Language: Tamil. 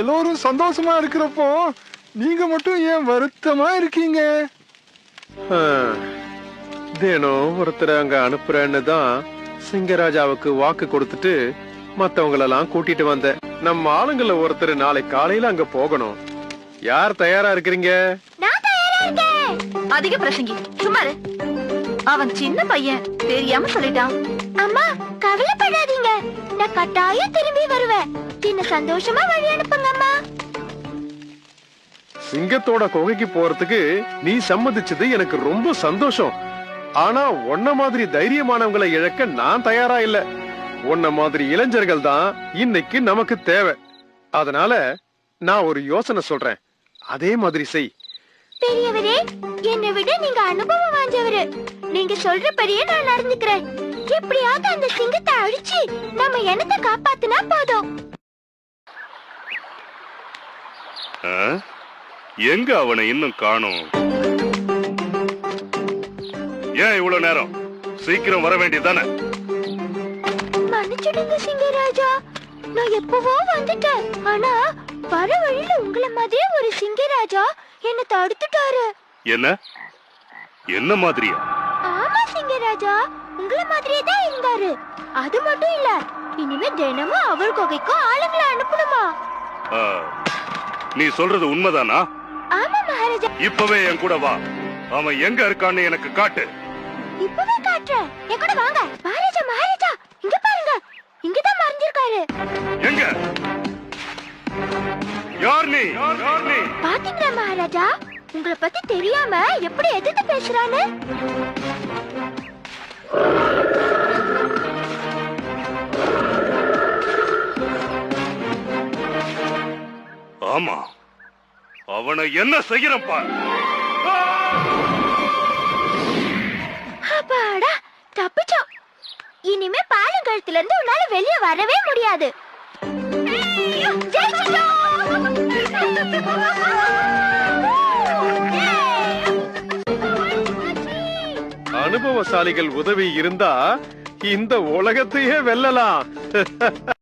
எல்லோரும் சந்தோஷமா இருக்கிறப்போ நீங்க மட்டும் ஏன் வருத்தமா இருக்கீங்க? தினம் ஒருத்தரை அங்க அனுப்புறேன்னு தான் சிங்கராஜாவுக்கு வாக்கு கொடுத்துட்டு மத்தவங்களெல்லாம் கூட்டிட்டு வந்தேன். நம்ம ஆளுங்கள ஒருத்தர் நாளை காலையில அங்க போகணும். யார் தயாரா இருக்கிறீங்க? நான் தயாரா இருக்கேன். அதிக பிரசங்கி சும்மா இரு. அவன் சின்ன பையன் தெரியாம சொல்லிட்டான். அம்மா கவலைப்படாதீங்க. நான் கட்டாயம் திரும்பி வருவேன். என்ன சந்தோஷமா வழி அனுப்புங்க அம்மா சிங்கத்தோட குகைக்கு போறதுக்கு நீ சம்மதிச்சது எனக்கு ரொம்ப சந்தோஷம். ஆனா உன்ன மாதிரி தைரியமானவங்களை இழக்க நான் தயாரா இல்ல. உன்ன மாதிரி இளைஞர்கள் தான் இன்னைக்கு நமக்கு தேவை. அதனால நான் ஒரு யோசனை சொல்றேன். அதே மாதிரி செய். பெரியவரே என்னை விட நீங்க அனுபவம் வாஞ்சவரு நீங்க சொல்றபடியே நான் நடந்துக்கிறேன் எப்படியாவது அந்த சிங்கத்தை அழிச்சு நம்ம இனத்தை காப்பாத்துனா போதும். எங்க அவனை இன்னும் காணோம்? ஏன் இவ்வளவு நேரம்? சீக்கிரம் வர வேண்டியதானே மன்னிச்சிடுங்க சிங்கராஜா. நான் எப்பவோ வந்துட்டேன். ஆனா வர வழியில உங்கள மாதிரியே ஒரு சிங்கராஜா என்ன தடுத்துட்டாரு. என்ன? என்ன மாதிரியா? ஆமா சிங்கராஜா. உங்கள மாதிரியே தான் இருந்தாரு. அது மட்டும் இல்ல இனிமே தினமும் அவர் குகைக்கும் ஆளுங்களை அனுப்பணுமா? நீ சொல்றது உண்மைதானா? ஆமா மகாராஜா. இப்பவே என் கூட வா. அவன் எங்க இருக்கான்னு எனக்கு காட்டு. இப்பவே காட்டுறேன். என் கூட வாங்க. மகாராஜா மகாராஜா. இங்க பாருங்க. இங்கதான் மறைஞ்சிருக்காரு. எங்க? யார் நீ? யார் நீ? பாத்தீங்களா மகாராஜா? உங்களை பத்தி தெரியாம எப்படி எதிர்த்து பேசுறான்னு? ஆமா. அவனை என்ன செய்யறேன் பார் அப்பாடா தப்பிச்சோம். இனிமே பாலங்கழுத்துல இருந்து உன்னால வெளிய வரவே முடியாது. அனுபவசாலிகள் உதவி இருந்தா இந்த உலகத்தையே வெல்லலாம்.